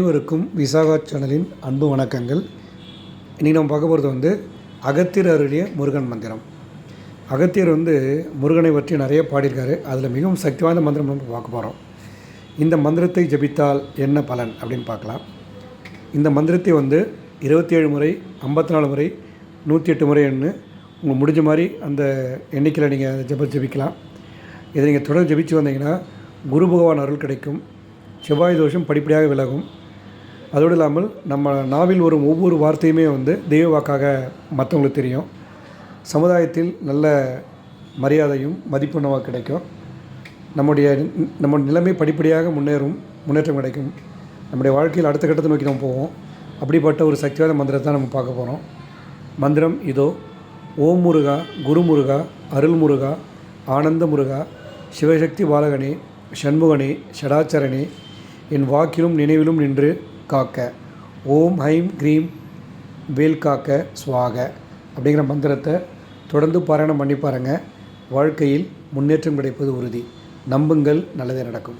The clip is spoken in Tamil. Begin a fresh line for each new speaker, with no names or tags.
அனைவருக்கும் விசாகா சேனலின் அன்பு வணக்கங்கள். இன்றைக்கி நம்ம பார்க்க போகிறது வந்து அகத்தியர் அருளிய முருகன் மந்திரம். அகத்தியர் வந்து முருகனை பற்றி நிறைய பாடியிருக்காரு. அதில் மிகவும் சக்தி வாய்ந்த மந்திரம் நம்ம பார்க்க போகிறோம் இந்த மந்திரத்தை ஜபித்தால் என்ன பலன் அப்படின்னு பார்க்கலாம். இந்த மந்திரத்தை வந்து இருபத்தி ஏழு முறை ஐம்பத்தி நாலு முறை நூற்றி எட்டு முறை என்று உங்களுக்கு முடிஞ்ச மாதிரி அந்த எண்ணிக்கையில் நீங்கள் ஜப ஜபிக்கலாம். இதை நீங்கள் தொடர்ந்து ஜபிச்சு வந்தீங்கன்னா குரு பகவான் அருள் கிடைக்கும். செவ்வாய் தோஷம் படிப்படியாக விலகும். அதோடு இல்லாமல் நம்ம நாவில் வரும் ஒவ்வொரு வார்த்தையுமே வந்து தெய்வ வாக்காக மற்றவங்களுக்கு தெரியும். சமுதாயத்தில் நல்ல மரியாதையும் மதிப்புணவாக கிடைக்கும். நம்முடைய நம்ம நிலைமை படிப்படியாக முன்னேறும் முன்னேற்றம் கிடைக்கும். நம்முடைய வாழ்க்கையில் அடுத்த கட்டத்தை நோக்கி நம்ம போவோம். அப்படிப்பட்ட ஒரு சக்திவாத மந்திரத்தை தான் நம்ம பார்க்க போகிறோம் மந்திரம் இதோ ஓம் முருகா குரு முருகா அருள் முருகா ஆனந்த முருகா சிவசக்தி பாலகனே சண்முகனே ஷடாச்சரணே என் வாக்கிலும் நினைவிலும் நின்று காக்க. ஓம் ஹைம் க்ரீம் வேல் காக்க சுவாக. அப்படிங்கிற மந்திரத்தை தொடர்ந்து பாராயணம் பண்ணி பாருங்கள் வாழ்க்கையில் முன்னேற்றம் கிடைப்பது உறுதி. நம்புங்கள் நல்லதே நடக்கும்.